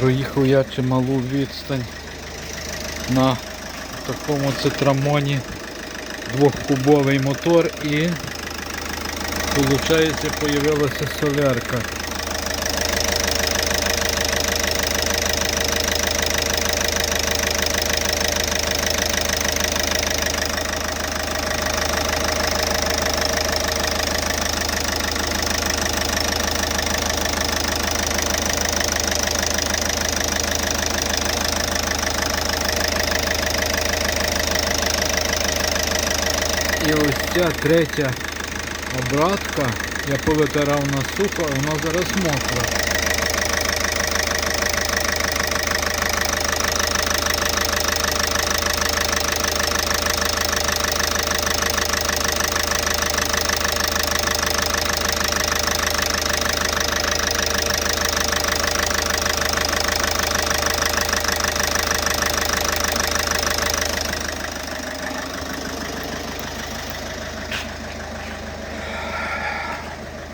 Проїхав я чималу відстань на такому цитрамоні двохкубовий мотор і виходить з'явилася солярка. І ось ця третя обратка, я повитирав на сухо, вона зараз мокра.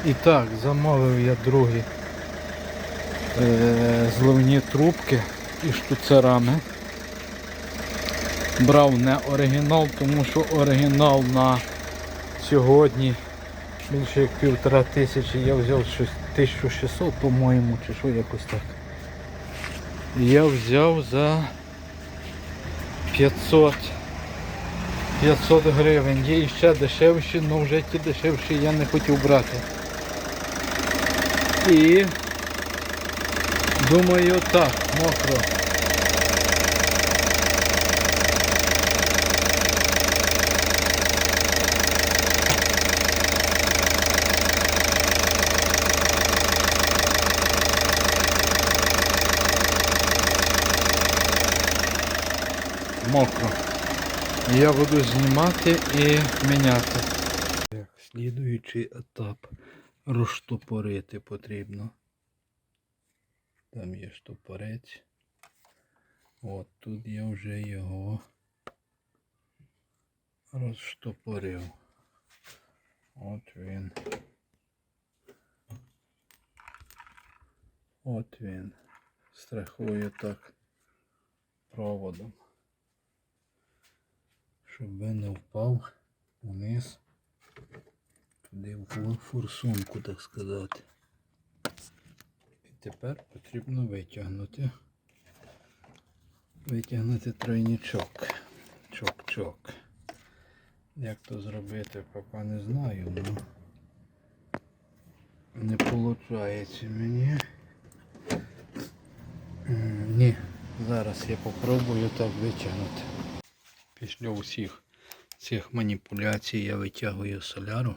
І так, замовив я другі е, зливні трубки і штуцерами. Брав не оригінал, тому що оригінал на сьогодні більше як півтора тисячі, я взяв щось 1600, по-моєму, чи що якось так. Я взяв за 500 500 гривень. Є ще дешевші, але вже ті дешевші я не хотів брати. І думаю так, мокро. Мокро. Я буду знімати і міняти. Слідуючий етап розштопорити потрібно. Там є штопорець. От тут я вже його розштопорив. От він. От він. Страхую так проводом. Щоб він не впав вниз в форсунку, так сказати. І тепер потрібно витягнути. Витягнути тройничок. Чок-чок. Як то зробити, поки не знаю, але не виходить мені. Ні, зараз я попробую так витягнути. Після усіх цих маніпуляцій я витягую соляру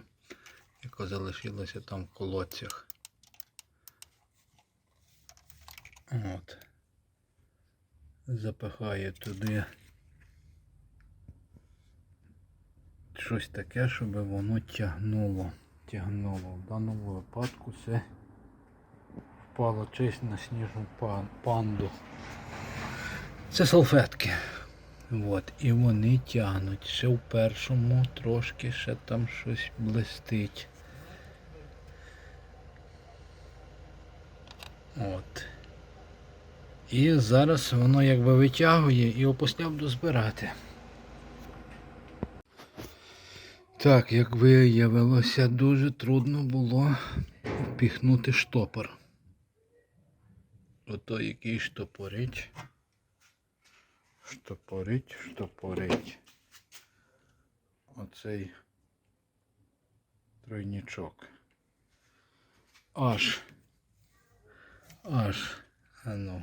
яка залишилася там в колодцях. От. Запихаю туди щось таке, щоб воно тягнуло. Тягнуло. В даному випадку це впало честь на сніжну панду. Це салфетки. От, і вони тягнуть. Ще в першому трошки ще там щось блистить. От. І зараз воно якби витягує і опосля буду збирати. Так, як виявилося, дуже трудно було впіхнути штопор. Ото який штопорить. Штопорить, штопорить. Оцей тройничок. Аж. Аж. А ну.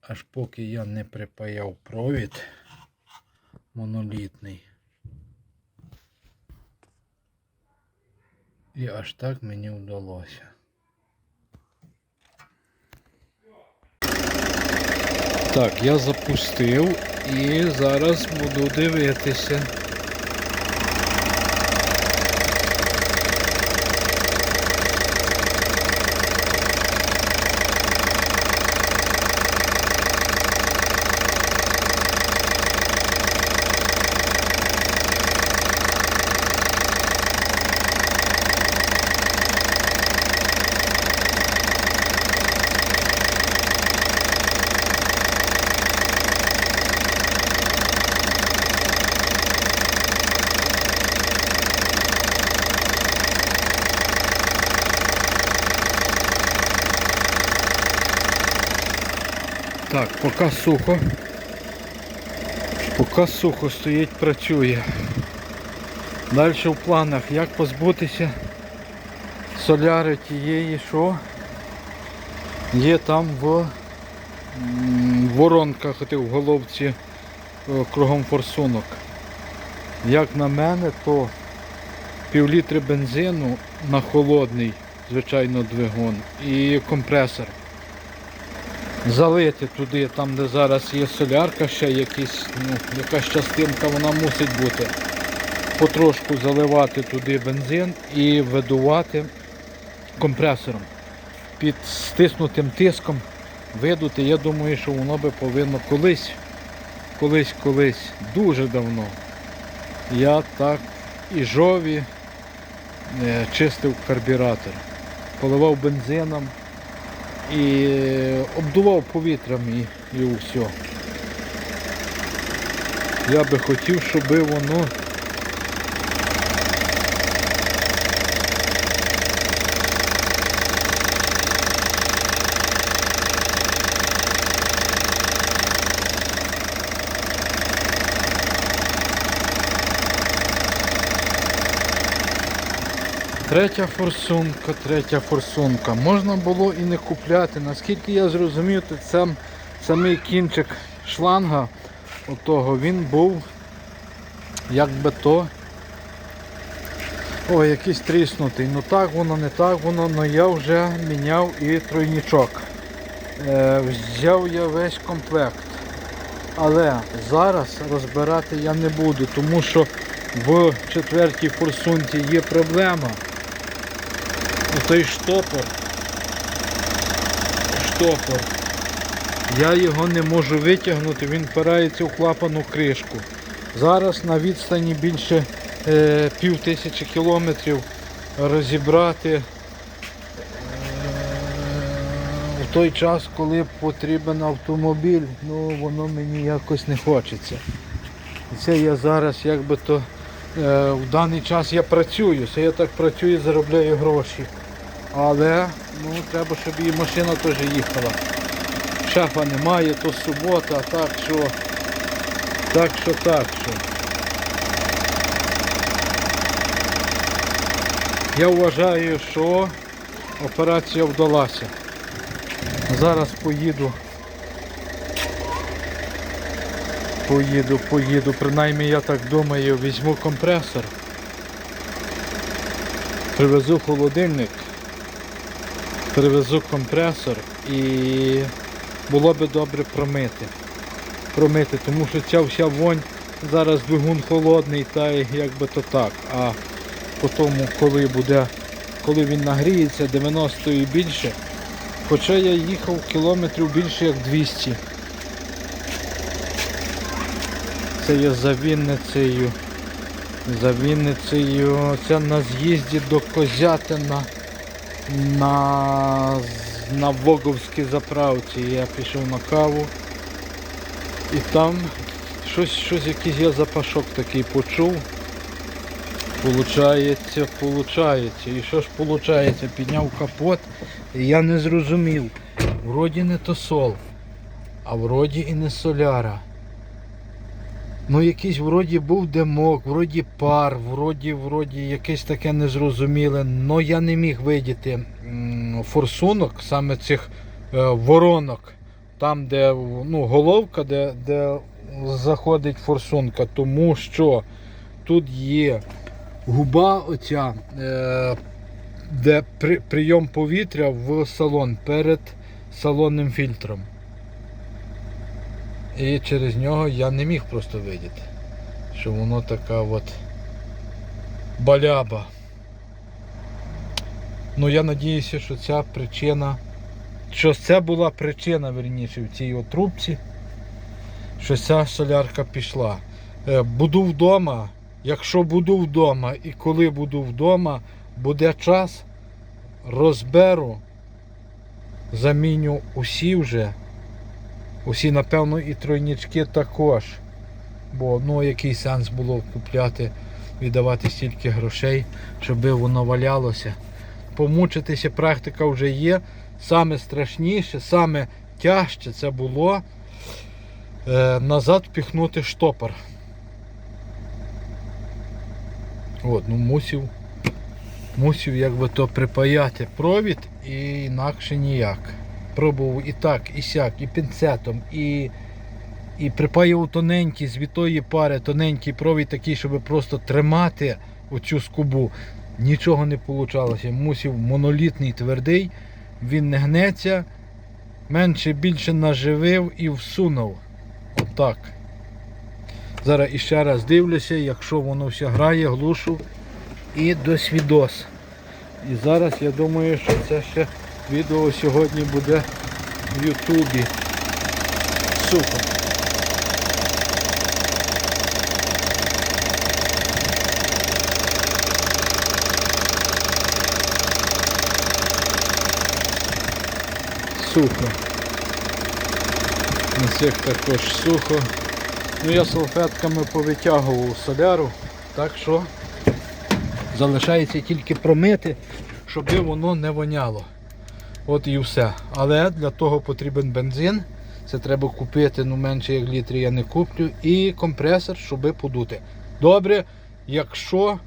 Аж поки я не припаяв провід монолітний. І аж так мені вдалося. Так, я запустив і зараз буду дивитися. Так, поки сухо. Поки сухо стоїть, працює. Далі в планах, як позбутися соляри тієї, що є там в воронках в головці е, кругом форсунок. Як на мене, то півлітри бензину на холодний, звичайно, двигун і компресор. Залити туди, там де зараз є солярка, ще якісь, ну, якась частинка вона мусить бути. Потрошку заливати туди бензин і видувати компресором. Під стиснутим тиском видути, я думаю, що воно би повинно колись, колись, колись, дуже давно. Я так і жові е, чистив карбюратор, поливав бензином і обдував повітрям і, і все. Я би хотів, щоб воно Третя форсунка, третя форсунка. Можна було і не купляти. Наскільки я зрозумів, то сам, самий кінчик шланга отого, він був як би то Ой, якийсь тріснутий. Ну так воно, не так воно, але я вже міняв і тройнічок. Е, взяв я весь комплект. Але зараз розбирати я не буду, тому що в четвертій форсунці є проблема. Той штопор. Штопор. Я його не можу витягнути, він впирається в клапану кришку. Зараз на відстані більше е, пів тисячі кілометрів розібрати е, в той час, коли потрібен автомобіль, ну воно мені якось не хочеться. Це я зараз якби то е, в даний час я працюю, це я так працюю, заробляю гроші. Але ну, треба, щоб і машина теж їхала. Шефа немає, то субота, так що, так що, так що. Я вважаю, що операція вдалася. Зараз поїду. Поїду, поїду, принаймні я так думаю, візьму компресор, привезу холодильник, привезу компресор і було би добре промити. Промити, тому що ця вся вонь, зараз двигун холодний, та й якби то так. А потім, коли буде, коли він нагріється 90 і більше, хоча я їхав кілометрів більше як 200. Це є за Вінницею. За Вінницею. Це на з'їзді до Козятина на, на Воговській заправці. Я пішов на каву. І там щось, щось якийсь я запашок такий почув. Получається, получається. І що ж получається? Підняв капот і я не зрозумів. Вроді не то сол, а вроді і не соляра. Ну якийсь вроді був димок, вроді пар, вроді, вроді якесь таке незрозуміле. Ну я не міг видіти форсунок, саме цих е, воронок, там, де ну, головка, де, де заходить форсунка, тому що тут є губа оця, е, де при, прийом повітря в салон перед салонним фільтром. І через нього я не міг просто видіти, що воно така от баляба. Ну я надіюся, що ця причина, що це була причина, верніше, в цій от трубці, що ця солярка пішла. Е, Буду вдома, якщо буду вдома і коли буду вдома, буде час, розберу, заміню усі вже. Усі, напевно, і тройнички також. Бо ну який сенс було купляти, віддавати стільки грошей, щоб воно валялося. Помучитися практика вже є. Саме страшніше, саме найтяжче це було е, назад впіхнути штопор. От, ну мусив, мусив якби то припаяти провід і інакше ніяк. Пробував і так, і сяк, і пінцетом, і, і припаяв тоненький з вітої пари, тоненький провід такий, щоб просто тримати оцю скобу. Нічого не вийшло. Мусив монолітний твердий, він не гнеться, менше більше наживив і всунув. Отак. Зараз іще раз дивлюся, якщо воно все грає, глушу і до. І зараз я думаю, що це ще відео сьогодні буде в Ютубі. Супер. Сухо. На цих також сухо. Ну я салфетками повитягував соляру, так що залишається тільки промити, щоб воно не воняло. От і все. Але для того потрібен бензин. Це треба купити, ну менше як літр я не куплю. І компресор, щоб подути. Добре, якщо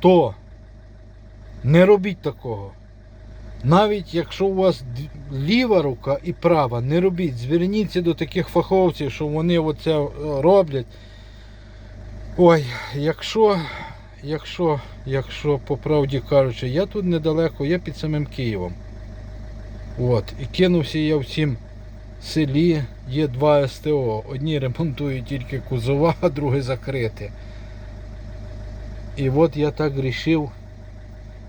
то не робіть такого. Навіть якщо у вас ліва рука і права, не робіть. Зверніться до таких фаховців, що вони оце е, роблять. Ой, якщо, якщо, якщо по правді кажучи, я тут недалеко, я під самим Києвом. От, і кинувся я в цім селі, є два СТО. Одні ремонтують тільки кузова, а другі закриті. І от я так рішив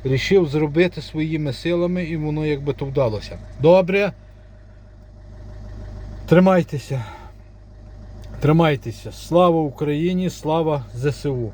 рішив зробити своїми силами і воно якби то вдалося. Добре. Тримайтеся. Тримайтеся. Слава Україні, слава ЗСУ.